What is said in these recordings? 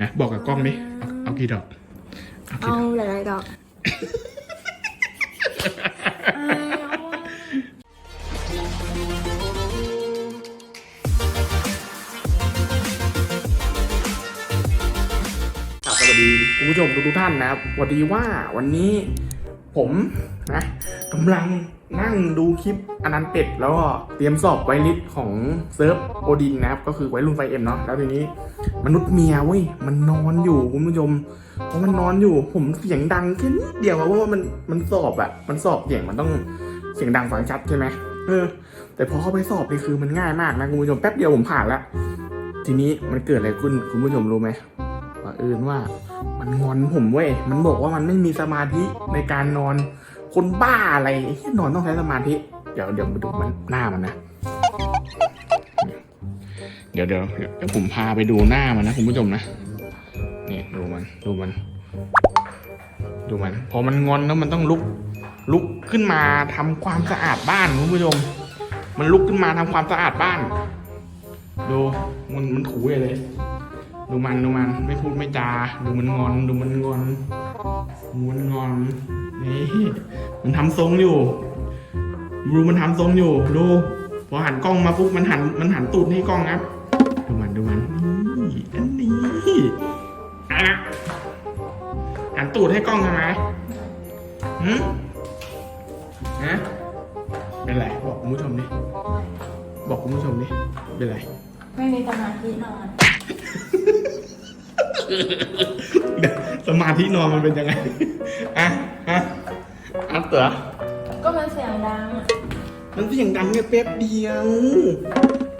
นะบอกกับกล้องดิเอาเอากี่ดอกเอากี่เอาดอกหลายๆดอกอายเอาอะครับสวัสดีคุณผู้ชมทุกๆท่านนะครับสวัสดีว่าวันนี้ผมนะกำลัง นั่งดูคลิปอนันต์เป็ดแล้วก็เตรียมสอบไวลิสของเซิร์ฟโอดินนะครับ ก็คือไวรุ่นไฟเอ็มเนาะแล้วทีนี้ มนุษย์เมียเว้ยมันนอนอยู่คุณผู้ชมเพราะมันนอนอยู่ผมเสียงดังแค่นิดเดียวอะว่ามันมันสอบอะมันสอบเสียงมันต้องเสียงดังฟังชัดใช่ไหมเออ แต่พอเข้าไปสอบนี่คือมันง่ายมากนะคุณผู้ชมแป๊บเดียวผมผ่านละทีนี้มันเกิดอะไรขึ้นคุณผู้ชมรู้ไหมว่าเอินว่ามันงอนผมเว้ยมันบอกว่ามันไม่มีสมาธิในการนอน คนบ้าอะไรนอนต้องใช้สมาธิ เดี๋ยวเดี๋ยวมาดูมันหน้ามันนะ เดี๋ยวเดี๋ยวเดี๋ยวผมพาไปดูหน้ามันนะคุณผู้ชมนะ นี่ดูมันดูมัน ดูมัน พอมันงอนแล้วมันต้องลุก ลุกขึ้นมาทำความสะอาดบ้านคุณผู้ชม มันลุกขึ้นมาทำความสะอาดบ้าน ดูมันมันถูเลยดูมันดูมันไม่พูดไม่จา ดูมันงอน ดูมันงอน ดูมันงอนนี่มันทำทรงอยู่ดูมันทำทรงอยู่ ดู พอหันกล้องมาปุ๊บมันหันมันหันตูดให้กล้องครับ ดูมันดูมันนี่อันนี้อะหันตูดให้กล้องทำไมหืมฮะเป็นไรบอกคุณผู้ชมดิบอกคุณผู้ชมดิเป็นไรไม่มีสมาธินอนเดี๋ยว สมาธินอนมันเป็นยังไง อะอะอะเต๋อก็มันเสียงดังอะมันเสียงดังแค่แป๊บเดียว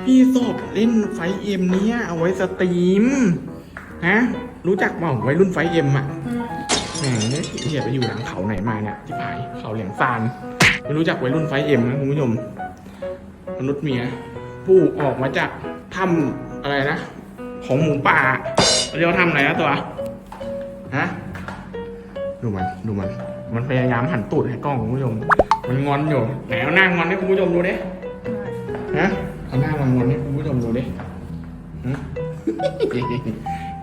พี่สอบเล่นไฟเอ็มเนี้ยเอาไว้สตรีม ฮะ รู้จักเปล่าไว้รุ่นไฟเอ็มอะ อืมแหมเนี่ยเหียไปอยู่หลังเขาไหนมาเนี่ยที่ผายเขาเหลียงซานไม่รู้จักไว้รุ่นไฟเอ็มนะคุณผู้ชมมนุษย์เมีย ผู้ออกมาจากถ้ำอะไรนะ ของหมูป่าเรียกว่าถ้ำอะไรนะตัว ฮะ ดูมัน ดูมัน มันพยายามหันตูดให้กล้องคุณผู้ชม มันงอนอยู่ ไหนเอาหน้างอนให้คุณผู้ชมดูดิ ฮะ เอาหน้ามันงอนให้คุณผู้ชมดูดิ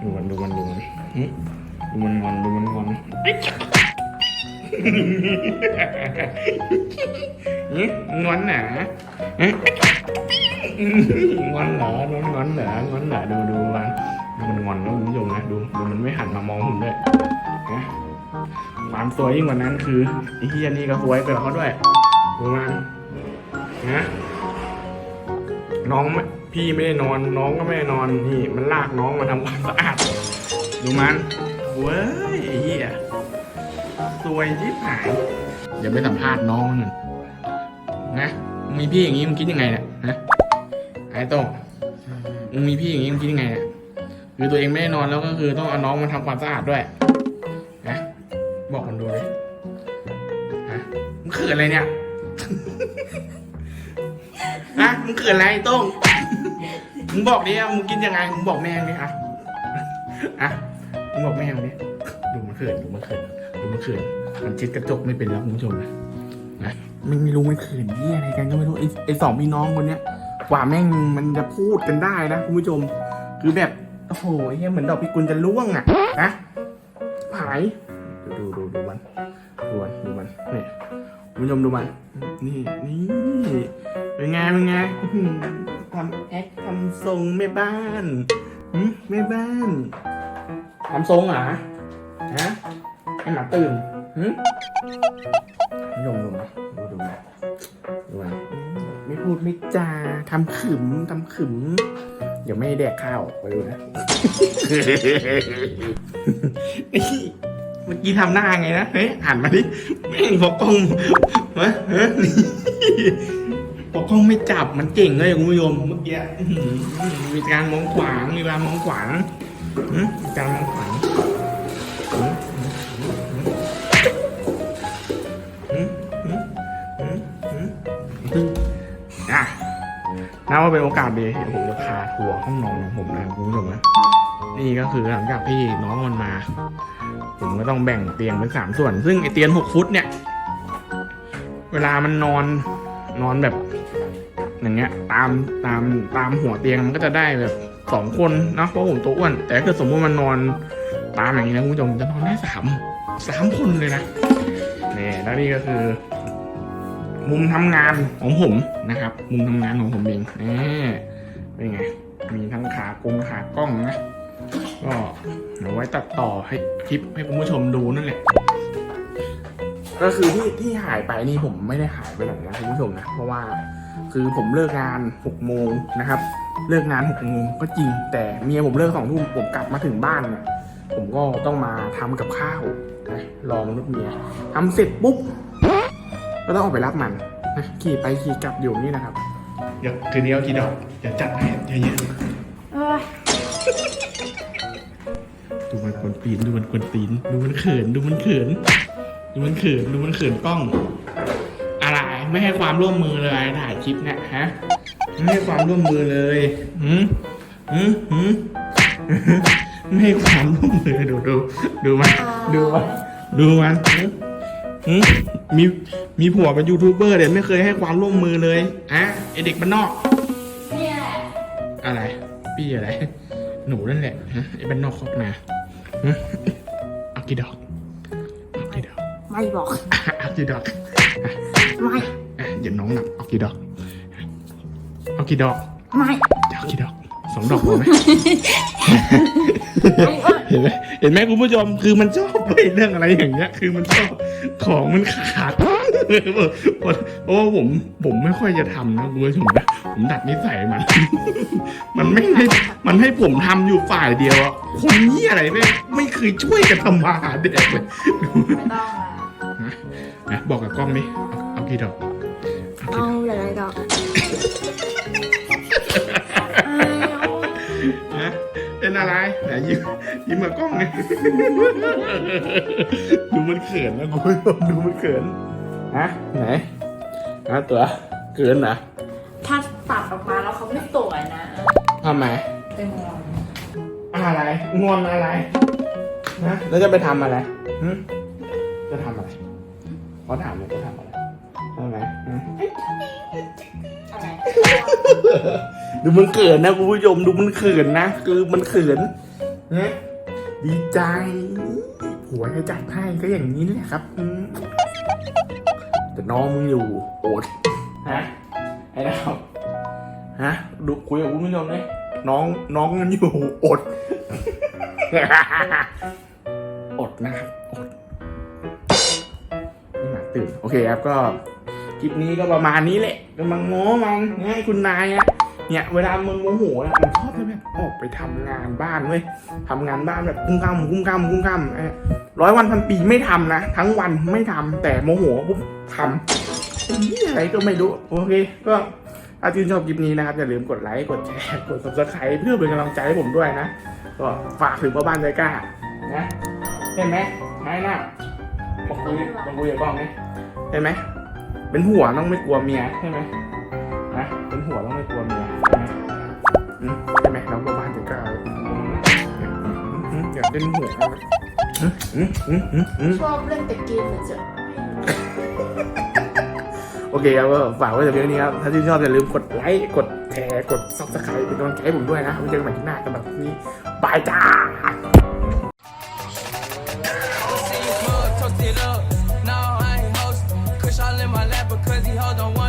ดูมัน ดูมัน ดูมันดูมันงอน ดูมันงอนงอนหนาหึงอนเหรองอนงอนเหรองอนเหรอดูดูมัน มันงอนนะคุณผู้ชมนะดูดูมันไม่หันมามองผมด้วยนะความสวยยิ่งกว่านั้นคือไอ้เฮียนี่ก็สวยไปกว่าเขาด้วยดูมันนะน้องพี่ไม่ได้นอนน้องก็ไม่ได้นอนนี่ มันลากน้องมาทำความสะอาดดูมันเว้ยไอ้เฮียสวยชิบหายเดี๋ยวไปสัมภาษณ์น้องมันหนึ่งนะมึงมีพี่อย่างนี้มึงคิดยังไงเนี่ยนะไอ้โต้มึงมีพี่อย่างนี้มึงคิดยังไงเนี่ย คือตัวเองไม่ได้นอนแล้วก็คือต้องเอาน้องมาทำความสะอาดด้วยนะบอกคนดูเลยนะมึงเขินอะไรเนี่ยนะมึงเขินอะไรไอ้โต้งมึงบอกดิอะมึงกินยังไงมึงบอกแม่ดิอะอะมึงบอกแม่งดิดูมันเขินดูมันเขินดูมันเขินมันเช็ดกระจกไม่เป็นแล้วคุณผู้ชมนะนะมันไม่รู้มันเขินนี่อะไรกันก็ไม่รู้ไอ้ไอ้สองพี่น้องคนเนี้ยกว่าแม่งมันจะพูดกันได้นะคุณผู้ชม คือแบบ โอ้โหเหี้ยเหมือนดอกพิกุลจะล่วงอะนะผายดูดูดูดูมันดูมันดูมันนี่คุณผู้ชมดูมันนี่นี่เป็นไงเป็นไงทำแอคทำทรงแม่บ้านแม่บ้านทำทรงเหรอฮะให้หมาตื่นหืมยงดูนะดูดูนะดูนะ พูดไม่จาทำขึมทำขึม เดี๋ยวไม่แดกข้าวไปดูนะเมื่อกี้ทำหน้าไงนะเฮ้ยหันมาดิแม่งพอกล้องวะเฮ้ยพอกล้องไม่จับมันเก่งเลยคุณผู้ชมเมื่อกี้มีการมองขวางมีการมองขวางมีการมองขวาง นับว่าเป็นโอกาสดีเดี๋ยวผมจะพาทัวร์ห้องนอนของผมนะคุณผู้ชมนะนี่ก็คือหลังจากที่น้องมันมา ผมก็ต้องแบ่งเตียงเป็นสามส่วน ซึ่งไอเตียงหกฟุตเนี่ย เวลามันนอนนอนแบบ อย่างเงี้ย ตามตามตามหัวเตียงมันก็จะได้แบบสองคนนะเพราะผมตัวอ้วน แต่ถ้าเกิดสมมติมันนอนตามอย่างนี้นะคุณผู้ชมจะนอนได้สามสามคนเลยนะนี่แล้วนี่ก็คือ มุมทำงานของผมนะครับ มุมทำงานของผมเองนี่เป็นไง มีทั้งขากงขากล้องนะ ก็เอาไว้ตัดต่อให้คลิปให้คุณผู้ชมดูนั่นแหละ ก็คือที่ที่หายไปนี่ผมไม่ได้หายไปไหนนะคุณผู้ชมนะ เพราะว่าคือผมเลิกงานหกโมงนะครับ เลิกงานหกโมงก็จริง แต่เมียผมเลิกสองทุ่มผมกลับมาถึงบ้านเนี่ยผมก็ต้องมาทำกับข้าวนะรอมนุษย์เมียทำเสร็จปุ๊บ ก็ต้องออกไปรับมันนะขี่ไปขี่กลับอยู่นี่นะครับเดี๋ยวคืนนี้เอากี่ดอกเดี๋ยวจัดให้เยอะๆเอ้ยดูมันกวนตีนดูมันกวนตีนดูมันเขินดูมันเขินดูมันเขินดูมันเขินกล้อง อะไรไม่ให้ความร่วมมือเลยถ่ายคลิปเนี่ยฮะไม่ให้ความร่วมมือเลยหืมหืมหืมไม่ให้ความร่วมมือดูดูดูมันดูมันดูมันหืมหืมมี มีผัวเป็นยูทูบเบอร์เดี๋ยวไม่เคยให้ความร่วมมือเลยอะไอเด็กบ้านนอกเนี่ยอะไรปี้อะไร หนูนั่นแหละฮะไอ้บ้านนอกคอกนาฮะเอากี่ดอกเอากี่ดอกไม่บอกเอากี่ดอกไม่อะเดี๋ยวน้องหนักเอากี่ดอกเอากี่ดอกไม่จะเอากี่ดอกสองดอกพอไหมไอ้อ้วนเห็นไหมเห็นไหมคุณผู้ชมคือมันชอบไปเรื่องอะไรอย่างเงี้ย คือมันชอบของมันขาด เพราะว่าผมผมไม่ค่อยจะทำนะคุณผู้ชมนะผมดัดนิสัยมัน มันไม่ให้มันให้ผมทำอยู่ฝ่ายเดียวอะคนนี้อะไรไม่ไม่เคยช่วยกันทำมาหาเด็กเลยไม่ต้องอะนะบอกกับกล้องนี่เอาเอากี่ดอกเอากี่เอาดอกหลายๆดอกไอ้อ้วนนะเป็นอะไรไหนยิ้มยิ้มกับกล้องไงดูมันเขินนะคุณผู้ชมดูมันเขิน ฮะไหนฮะตัวเขินนะถ้าตัดออกมาแล้วเขาไม่สวยนะทำไมเป็นงอนอะไรงอนอะไรนะแล้วจะไปทำอะไรหึจะทำอะไรเขาถามเลยจะทำอะไรทำไมหึอะไรดูมันเขินนะคุณผู้ชมดูมันเขินนะ คือมันเขินนะดีใจผัวจะจัดให้ก็อย่างนี้แหละครับอืมแต่ น้องมึงอยู่โอดฮะไอ้ดาวฮะดูคุยกับคุณผู้ชมเลยน้องน้องมันอยู่อด อดนะครับอดนี่หมาตื่นโอเคครับก็คลิปนี้ก็ประมาณนี้แหละกำลังโม้มันให้คุณนายอะเนี่ย เวลามึงโมโหนะมันช อบจะแบบออกไปทำงานบ้านเว้ยทำงานบ้านแบบกุ้มกำกุ้มกำกุ้มกำเอ้ยร้อยวันพันปีไม่ทำนะ ทั้งวันไม่ทำแต่โมโหปุ๊บทำนี่อะไรก็ไม่รู้ โอเค ก็ถ้าชื่นชอบคลิปนี้นะครับ อย่าลืมกดไลค์ กดแชร์ กด subscribe เพื่อเป็นกำลังใจให้ผมด้วยนะ ก็ฝากถึงพ่อบ้านใจกล้านะเห็นไหมนายน่ะมาคุยมาคุยกับกล้องนี่เห็นไหมเป็นหัวต้องไม่กลัวเมียใช่ไหมนะเป็นหัวต้องไม่กลัวเมียใช่ไหมอืมใช่ ไหมน้องพ่อบ้านใจกล้าอืมอยากเป็นหัวนะอืมอืมอืมอืมอืมชอบเล่นแต่เกมเฉยโอเคครับก็ฝากไว้แต่เพียงนี้ครับ ถ้าชื่นชอบอย่าลืมกดไลค์ กดแชร์ กด subscribe เป็นกำลังใจให้ผมด้วยนะไว้เจอกันใหม่ที่หน้าสำหรับวันนี้บายจ้า See his mug, toast it up. No, I ain't host. Kush all in my lap because he hold don't wanna